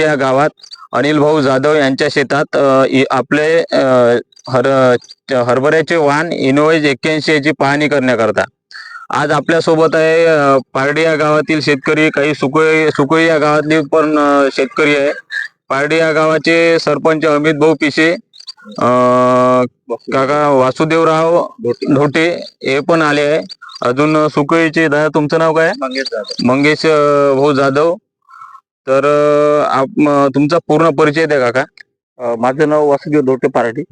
या गावात अनिल भाऊ जाधव यांच्या शेतात आपले हर हरभऱ्याचे वाहन इनोवेज एक्क्याऐंशी याची पाहणी करण्याकरता. आज आपल्यासोबत आहे पारडी या गावातील शेतकरी काही सुकोई सुकोई या गावातली पण शेतकरी आहे. पारडी या गावाचे सरपंच अमित भाऊ पिशे काका वासुदेवराव ढोटे हे पण आले आहे. अजून सुकोईचे दादा तुमचं नाव काय मंगेश अ, भाऊ जाधव. तर आप- तुमचा पूर्ण परिचय द्या काका. अ, माझं नाव वासुदेव दोटे पारडी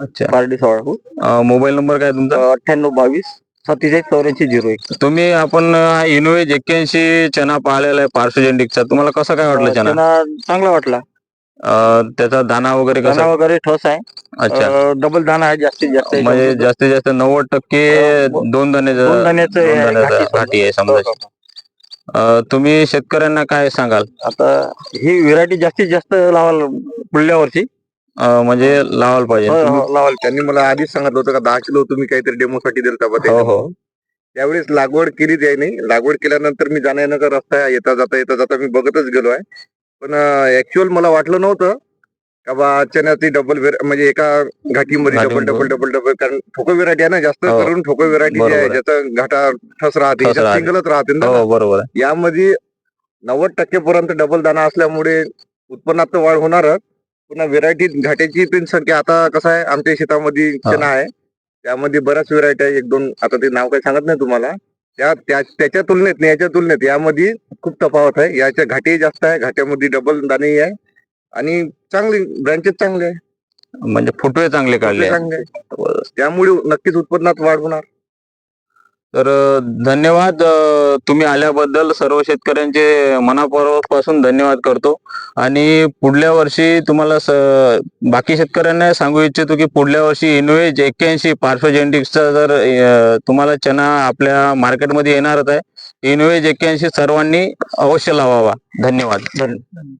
अच्छा. पारडी सोळापूर. मोबाईल नंबर काय तुमचा? अठ्ठ्याण्णव बावीस सत्तेचाळीस चौऱ्याऐंशी झिरो एक. तुम्ही आपण इनोवेज एक्क्याऐंशी चना पाहिलेला आहे पार्श्वजेंडिकचा तुम्हाला कसं काय वाटलं चना? त्यांना चांगला वाटला. अ, त्याचा दाना वगैरे दाना कसा वगैरे ठोस आहे. अच्छा. डबल दाना आहे जास्तीत जास्त म्हणजे जास्तीत जास्त नव्वद टक्के. दोन दाण्याचा दोन दाण्याचं दोन आहे, दाण्याचा घाटी घाटी आहे समजा. समजा. हो, हो. तुम्ही शेतकऱ्यांना काय सांगाल? आता ही व्हेरायटी जास्तीत जास्त लावायला पुढल्या वर्षी अ, म्हणजे लावायला पाहिजे. हो, तुम्ही- हो, लावायला त्यांनी मला आधीच सांगितलं होतं का दहा किलो तुम्ही काहीतरी डेमोसाठी दिलता बा हो. हो. त्यावेळेस लागवड केली नाही. लागवड केल्यानंतर मी जाण्या येण्याचा रस्ता येता जाता येता जाता मी बघतच गेलो आहे. पण ऍक्च्युअल मला वाटलं नव्हतं का बा चण्याची डबल म्हणजे एका घाटीमध्ये डबल. डबल डबल डबल कारण ठोको व्हेरायटी आहे ना जास्त हो. करून ठोको व्हेरायटी बरोबर आहे. ज्याचा घाटा ठस राहते. सिंगलच राहते ना हो बरोबर यामध्ये नव्वद टक्केपर्यंत डबल दाना असल्यामुळे उत्पन्नात तर वाढ होणारच पुन्हा व्हेरायटी घाट्याची पण संख्या आता कसं आहे आमच्या शेतामध्ये. चणा आहे त्यामध्ये बऱ्याच व्हेरायटी आहे एक दोन आता ते नाव काही सांगत नाही तुम्हाला त्या त्या- त्याच्या तुलनेत याच्या तुलनेत यामध्ये खूप तफावत आहे याच्या घाटी जास्त आहे घाट्यामध्ये डबल दाणे आहे आणि चांगली ब्रँचेस चांगले आहे. म्हणजे फुटवे चांगले काढले चांगले आहे. त्यामुळे नक्कीच उत्पन्नात वाढ होणार. तर अ, धन्यवाद अ, तुम्ही आल्याबद्दल सर्व शेतकऱ्यांचे मनापासून धन्यवाद करतो. आणि पुढल्या वर्षी तुम्हाला स- बाकी शेतकऱ्यांना सांगू इच्छितो की पुढल्या वर्षी इनोवेज एक्क्याऐंशी पार्श्वजेंटिक्सचा जर अ, तुम्हाला चना आपल्या मार्केटमध्ये येणारच आहे इनोवेज एक्क्याऐंशी सर्वांनी अवश्य लावावा. धन्यवाद. धन्यवाद.